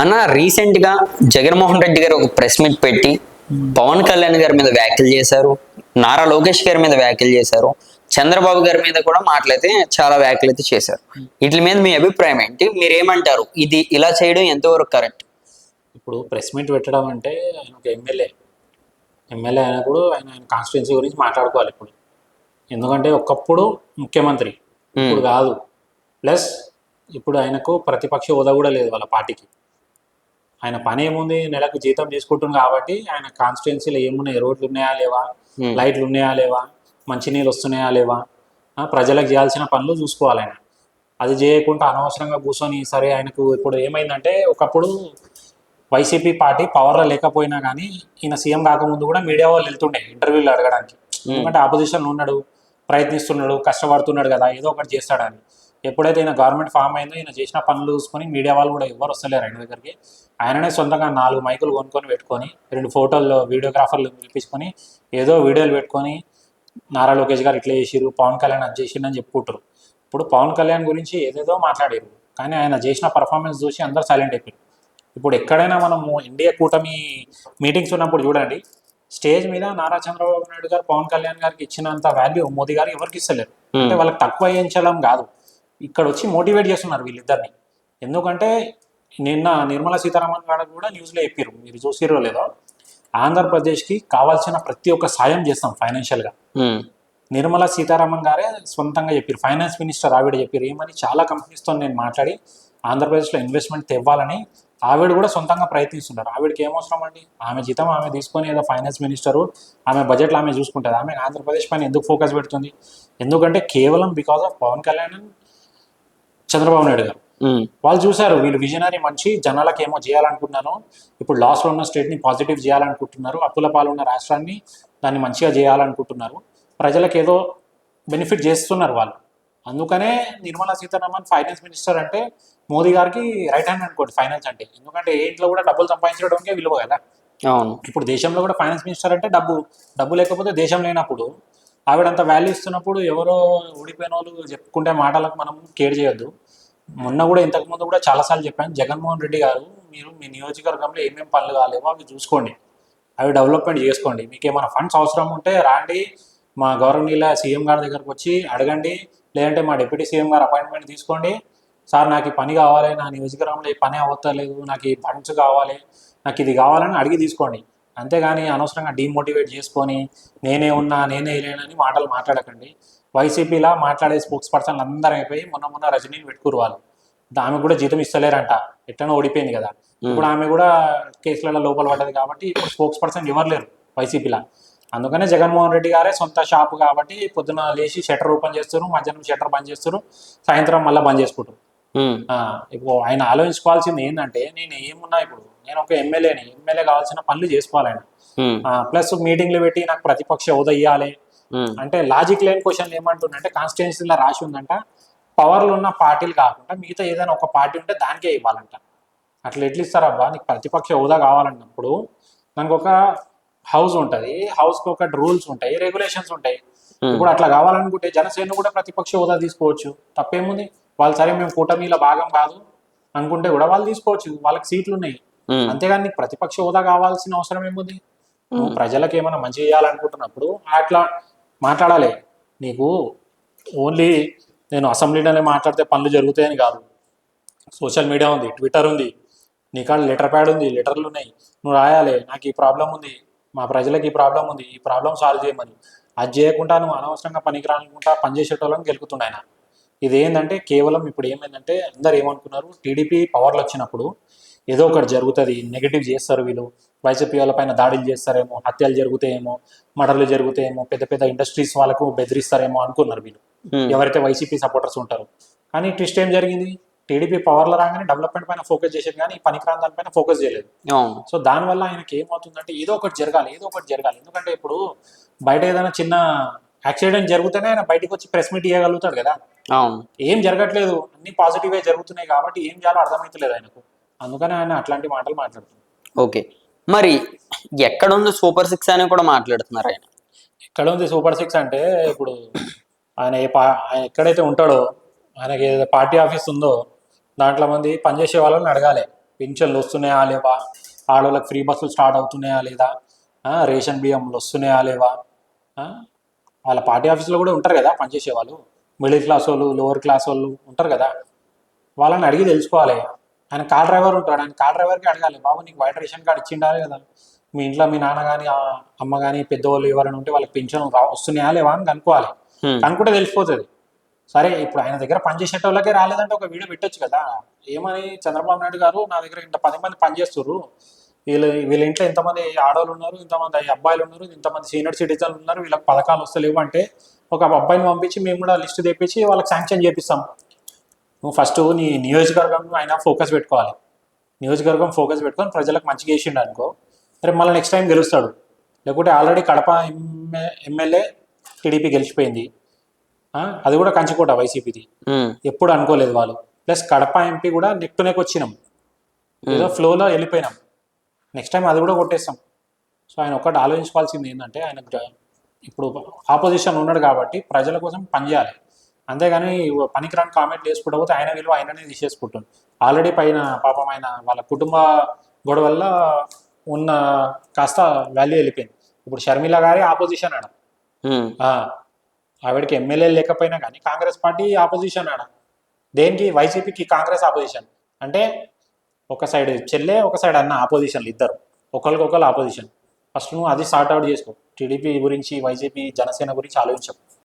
అన్న రీసెంట్గా జగన్మోహన్ రెడ్డి గారు ఒక ప్రెస్ మీట్ పెట్టి పవన్ కళ్యాణ్ గారి మీద వ్యాఖ్యలు చేశారు నారా లోకేష్ గారి మీద వ్యాఖ్యలు చేశారు చంద్రబాబు గారి మీద కూడా మాట్లాడితే చాలా వ్యాఖ్యలు అయితే చేశారు. వీటి మీద మీ అభిప్రాయం ఏంటి? మీరు ఏమంటారు ఇది ఇలా చేయడం ఎంతవరకు కరెక్ట్? ఇప్పుడు ప్రెస్ మీట్ పెట్టడం అంటే ఆయన ఒక ఎమ్మెల్యే. ఎమ్మెల్యే అయినప్పుడు ఆయన ఆయన కాన్స్టిట్యున్సీ గురించి మాట్లాడుకోవాలి ఇప్పుడు. ఎందుకంటే ఒకప్పుడు ముఖ్యమంత్రి ఇప్పుడు కాదు. ప్లస్ ఇప్పుడు ఆయనకు ప్రతిపక్ష హోదా కూడా లేదు వాళ్ళ పార్టీకి. ఆయన పని ఏముంది? నెలకు జీతం తీసుకుంటుంది కాబట్టి ఆయన కాన్స్టిట్యున్సీలో ఏమున్నాయి? రోడ్లు ఉన్నాయా లేవా. లైట్లు ఉన్నాయా లేవా? మంచినీళ్ళు వస్తున్నాయా లేవా? ప్రజలకు చేయాల్సిన పనులు చూసుకోవాలి ఆయన. అది చేయకుండా అనవసరంగా కూర్చొని సరే ఆయనకు ఇప్పుడు ఏమైందంటే ఒకప్పుడు వైసీపీ పార్టీ పవర్లో లేకపోయినా కానీ ఈయన సీఎం కాకముందు కూడా మీడియా వాళ్ళు వెళ్తుండే ఇంటర్వ్యూలు అడగడానికి. ఎందుకంటే ఆపోజిషన్ ఉన్నాడు ప్రయత్నిస్తున్నాడు కష్టపడుతున్నాడు కదా ఏదో ఒకటి చేస్తాడని. ఎప్పుడైతే ఈయన గవర్నమెంట్ ఫామ్ అయిందో ఈయన చేసిన పనులు చూసుకొని మీడియా వాళ్ళు కూడా ఎవరు వస్తలేరు ఆయన దగ్గరికి. ఆయననే సొంతంగా నాలుగు మైకులు కొనుక్కొని పెట్టుకొని రెండు ఫోటోలు వీడియోగ్రాఫర్లు పిలిపించుకొని ఏదో వీడియోలు పెట్టుకొని నారా లోకేష్ గారు ఇట్లా చేసిరు పవన్ కళ్యాణ్ అది చేసిండు అని చెప్పుకుంటారు. ఇప్పుడు పవన్ కళ్యాణ్ గురించి ఏదేదో మాట్లాడారు కానీ ఆయన చేసిన పర్ఫార్మెన్స్ చూసి అందరూ సైలెంట్ అయిపోయారు. ఇప్పుడు ఎక్కడైనా మనము ఇండియా కూటమి మీటింగ్స్ ఉన్నప్పుడు చూడండి స్టేజ్ మీద నారా చంద్రబాబు నాయుడు గారు పవన్ కళ్యాణ్ గారికి ఇచ్చినంత వాల్యూ మోదీ గారు ఎవరికి ఇస్తలేరు. అంటే వాళ్ళకి తక్కువ వేయించడం కాదు. ఇక్కడ వచ్చి మోటివేట్ చేస్తున్నారు వీళ్ళిద్దరిని. ఎందుకంటే నిన్న నిర్మలా సీతారామన్ గారు కూడా న్యూస్లో చెప్పారు మీరు చూసిరో లేదో ఆంధ్రప్రదేశ్కి కావాల్సిన ప్రతి ఒక్క సాయం చేస్తాం ఫైనాన్షియల్గా. నిర్మలా సీతారామన్ గారే సొంతంగా చెప్పారు ఫైనాన్స్ మినిస్టర్ ఆవిడ చెప్పారు ఏమని చాలా కంపెనీస్తో నేను మాట్లాడి ఆంధ్రప్రదేశ్లో ఇన్వెస్ట్మెంట్ తెవ్వాలని ఆవిడ కూడా సొంతంగా ప్రయత్నిస్తున్నారు. ఆవిడకి ఏమవసరం అండి? ఆమె జీతం ఆమె తీసుకొని ఏదో ఫైనాన్స్ మినిస్టరు ఆమె బడ్జెట్లో ఆమె చూసుకుంటుంది. ఆమె ఆంధ్రప్రదేశ్ పైన ఎందుకు ఫోకస్ పెడుతుంది? ఎందుకంటే కేవలం బికాస్ ఆఫ్ పవన్ కళ్యాణ్ చంద్రబాబు నాయుడు గారు వాళ్ళు చూశారు వీళ్ళు విజనరీ మంచి జనాలకు ఏమో చేయాలనుకుంటున్నాను. ఇప్పుడు లాస్లో ఉన్న స్టేట్ని పాజిటివ్ చేయాలనుకుంటున్నారు అప్పుల పాలున్న రాష్ట్రాన్ని దాన్ని మంచిగా చేయాలనుకుంటున్నారు. ప్రజలకు ఏదో బెనిఫిట్ చేస్తున్నారు వాళ్ళు. అందుకనే నిర్మలా సీతారామన్ ఫైనాన్స్ మినిస్టర్ అంటే మోదీ గారికి రైట్ హ్యాండ్ అనుకోండి ఫైనాన్స్ అంటే. ఎందుకంటే ఏ ఇంట్లో కూడా డబ్బులు సంపాదించడానికే విలువ కదా. అవును. ఇప్పుడు దేశంలో కూడా ఫైనాన్స్ మినిస్టర్ అంటే డబ్బు. డబ్బు లేకపోతే దేశం లేనప్పుడు ఆవిడంత వాల్యూ ఇస్తున్నప్పుడు ఎవరో ఊడిపోయిన వాళ్ళు చెప్పుకుంటే మాటలకు మనం కేర్ చేయొద్దు. మొన్న కూడా ఇంతకుముందు కూడా చాలాసార్లు చెప్పాను జగన్మోహన్ రెడ్డి గారు మీరు మీ నియోజకవర్గంలో ఏమేమి పనులు కాలేవో అవి చూసుకోండి. అవి డెవలప్మెంట్ చేసుకోండి. మీకు ఏమైనా ఫండ్స్ అవసరం ఉంటే రాండి. మా గౌరవనీయుల సీఎం గారి దగ్గరకు వచ్చి అడగండి. లేదంటే మా డిప్యూటీ సీఎం గారు అపాయింట్మెంట్ తీసుకోండి. సార్ నాకు ఈ పని కావాలి నా నియోజకవర్గంలో ఈ పని అవ్వట్లేదు నాకు ఈ ఫండ్స్ కావాలి నాకు ఇది కావాలని అడిగి తీసుకోండి. అంతేగాని అనవసరంగా డీమోటివేట్ చేసుకొని నేనే ఉన్నా నేనే లేనని మాటలు మాట్లాడకండి. వైసీపీలా మాట్లాడే స్పోక్స్ పర్సన్లు అందరూ అయిపోయి మొన్న మొన్న రజనీని పెట్టుకురు వాళ్ళు. ఆమె కూడా జీతం ఇస్తలేరంట. ఎట్లనో ఓడిపోయింది కదా. ఇప్పుడు ఆమె కూడా కేసులలో లోపల పడ్డది కాబట్టి ఇప్పుడు స్పోక్స్ పర్సన్ ఎవరు లేరు వైసీపీలా అందుకనే జగన్మోహన్ రెడ్డి గారే సొంత షాపు కాబట్టి పొద్దున లేచి షట్టర్ ఓపెన్ చేస్తారు మధ్యాహ్నం షట్టర్ బంద్ చేస్తారు సాయంత్రం మళ్ళీ బంద్ చేసుకుంటారు. ఇప్పుడు ఆయన ఆలోచించుకోవాల్సింది ఏంటంటే నేను ఏమున్నా ఇప్పుడు నేను ఒక ఎమ్మెల్యేని ఎమ్మెల్యే కావాల్సిన పనులు చేసుకోవాలి ప్లస్ మీటింగ్లు పెట్టి నాకు ప్రతిపక్ష హోదా ఇవ్వాలి అంటే లాజిక్ లేని క్వశ్చన్లు ఏమంటుందంటే కాన్స్టిట్యున్సీలో రాసి ఉందంట పవర్లు ఉన్న పార్టీలు కాకుండా మిగతా ఏదైనా ఒక పార్టీ ఉంటే దానికే ఇవ్వాలంట. అట్లా ఎట్లా ఇస్తారబ్బా? నీకు ప్రతిపక్ష హోదా కావాలన్నప్పుడు దానికి ఒక హౌస్ ఉంటుంది. హౌస్కి ఒక రూల్స్ ఉంటాయి రెగ్యులేషన్స్ ఉంటాయి. ఇప్పుడు అట్లా కావాలనుకుంటే జనసేన కూడా ప్రతిపక్ష హోదా తీసుకోవచ్చు. తప్పేముంది? వాళ్ళు సరే మేము కూటమిలో భాగం కాదు అనుకుంటే కూడా వాళ్ళు తీసుకోవచ్చు. వాళ్ళకి సీట్లు ఉన్నాయి. అంతేగాని నీకు ప్రతిపక్ష హోదా కావాల్సిన అవసరం ఏముంది? నువ్వు ప్రజలకు ఏమైనా మంచి చేయాలనుకుంటున్నప్పుడు అట్లా మాట్లాడాలి. నీకు ఓన్లీ నేను అసెంబ్లీలోనే మాట్లాడితే పనులు జరుగుతాయని కాదు. సోషల్ మీడియా ఉంది ట్విట్టర్ ఉంది నీ కాడ లెటర్ ప్యాడ్ ఉంది లెటర్లు ఉన్నాయి. నువ్వు రాయాలి నాకు ఈ ప్రాబ్లం ఉంది మా ప్రజలకు ఈ ప్రాబ్లం ఉంది ఈ ప్రాబ్లం సాల్వ్ చేయమని అది చేయకుండా నువ్వు అనవసరంగా పనికిరానుకుంటా పనిచేసేటోళ్ళని గెలుకుతుండే ఆయన. ఇది ఏంటంటే కేవలం ఇప్పుడు ఏమైందంటే అందరు ఏమనుకున్నారు? టీడీపీ పవర్లో వచ్చినప్పుడు ఏదో ఒకటి జరుగుతుంది. నెగిటివ్ చేస్తారు వీళ్ళు. వైసీపీ వాళ్ళ పైన దాడులు చేస్తారేమో హత్యలు జరుగుతాయేమో మర్డర్లు జరుగుతాయేమో పెద్ద పెద్ద ఇండస్ట్రీస్ వాళ్ళకు బెదిరిస్తారేమో అనుకున్నారు వీళ్ళు. ఉమ్, ఎవరైతే వైసీపీ సపోర్టర్స్ ఉంటారో. కానీ ట్విస్ట్ ఏం జరిగింది? టీడీపీ పవర్లో రాగానే డెవలప్మెంట్ పైన ఫోకస్ చేసేది కానీ ఈ పనికిరాని దానిపైన ఫోకస్ చేయలేదు. సో దానివల్ల ఆయనకి ఏమవుతుందంటే ఏదో ఒకటి జరగాలి ఏదో ఒకటి జరగాలి. ఎందుకంటే ఇప్పుడు బయట ఏదైనా చిన్న యాక్సిడెంట్ జరుగుతూనే ఆయన బయటకు వచ్చి ప్రెస్ మీట్ ఇవ్వగలుగుతాడు కదా. ఏం జరగట్లేదు. అన్ని పాజిటివే జరుగుతున్నాయి కాబట్టి ఏం చేయాలో అర్థమవుతలేదు ఆయనకు. అందుకని ఆయన అట్లాంటి మాటలు మాట్లాడుతున్నారు. ఓకే. మరి ఎక్కడ ఉంది సూపర్ సిక్స్ అని కూడా మాట్లాడుతున్నారు ఆయన? ఎక్కడ ఉంది సూపర్ సిక్స్ అంటే ఇప్పుడు ఆయన ఏ పా ఆయన ఎక్కడైతే ఉంటాడో ఆయనకి ఏదైతే పార్టీ ఆఫీస్ ఉందో దాంట్లో మంది పనిచేసే వాళ్ళని అడగాలి. పింఛన్లు వస్తున్నాయా లేవా? ఆడవాళ్ళకి ఫ్రీ బస్సులు స్టార్ట్ అవుతున్నాయా లేదా? రేషన్ బియ్యంలు వస్తున్నాయా లేవా? వాళ్ళ పార్టీ ఆఫీస్లో కూడా ఉంటారు కదా పనిచేసే వాళ్ళు మిడిల్ క్లాస్ వాళ్ళు లోవర్ క్లాస్ వాళ్ళు ఉంటారు కదా. వాళ్ళని అడిగి తెలుసుకోవాలి. ఆయన కార్ డ్రైవర్ ఉంటాడు. ఆయన కార్ డ్రైవర్కి అడగాలి బాబు నీకు వైట్ రేషన్ కార్డు ఇచ్చిండాలి కదా మీ ఇంట్లో మీ నాన్న కానీ అమ్మ కానీ పెద్దవాళ్ళు ఎవరైనా ఉంటే వాళ్ళకి పెన్షన్ వస్తున్నాయా లేవా? అని కనుక్కోవాలి. కనుక్కుంటే తెలిసిపోతుంది. సరే ఇప్పుడు ఆయన దగ్గర పనిచేసే వాళ్ళకే రాలేదంటే ఒక వీడియో పెట్టొచ్చు కదా. ఏమని? చంద్రబాబు నాయుడు గారు నా దగ్గర ఇంత పది మంది పనిచేస్తున్నారు వీళ్ళు వీళ్ళ ఇంట్లో ఇంతమంది ఆడవాళ్ళు ఉన్నారు ఇంతమంది అబ్బాయిలు ఉన్నారు ఇంతమంది సీనియర్ సిటిజన్లు ఉన్నారు వీళ్ళకి పథకాలు వస్తలేవు అంటే ఒక అబ్బాయిని పంపించి మేము కూడా లిస్ట్ తెప్పించి వాళ్ళకి శాంక్షన్ చేపిస్తాం. నువ్వు ఫస్ట్ నీ నియోజకవర్గం ఆయన ఫోకస్ పెట్టుకోవాలి. నియోజకవర్గం ఫోకస్ పెట్టుకొని ప్రజలకు మంచిగా చేసిండు అనుకో రేపు మళ్ళీ నెక్స్ట్ టైం గెలుస్తాడు. లేకుంటే ఆల్రెడీ కడప ఎమ్మె ఎమ్మెల్యే టీడీపీ గెలిచిపోయింది. ఆ, అది కూడా కంచుకోట వైసీపీది. ఎప్పుడు అనుకోలేదు వాళ్ళు. ప్లస్ కడప ఎంపీ కూడా నెక్ టు నెక్ వచ్చినాం. ఏదో ఫ్లోలో వెళ్ళిపోయినాం. నెక్స్ట్ టైం అది కూడా కొట్టేస్తాం. సో ఆయన ఒక్కటి ఆలోచించుకోవాల్సింది ఏంటంటే ఆయన ఇప్పుడు ఆపోజిషన్ ఉన్నాడు కాబట్టి ప్రజల కోసం పనిచేయాలి అంతేగాని పనికిరాని కామెంట్ చేసుకుంటూ పోతే ఆయన విలువ ఆయననే తీసేసుకుంటుంది. ఆల్రెడీ పైన పాపం ఆయన వాళ్ళ కుటుంబ గొడవ వల్ల ఉన్న కాస్త వాల్యూ వెళ్ళిపోయింది. ఇప్పుడు షర్మిల గారి ఆపోజిషన్ ఆడ. ఆవిడకి ఎమ్మెల్యే లేకపోయినా కానీ కాంగ్రెస్ పార్టీ ఆపోజిషన్ ఆడ. దేనికి? వైసీపీకి కాంగ్రెస్ ఆపోజిషన్ అంటే ఒక సైడ్ చెల్లె ఒక సైడ్ అన్న ఆపోజిషన్లు ఇద్దరు. ఒకరికొకరు ఆపోజిషన్ ఫస్ట్ నువ్వు అది సార్ట్ అవుట్ చేసుకో. టీడీపీ గురించి వైసీపీ జనసేన గురించి ఆలోచించవు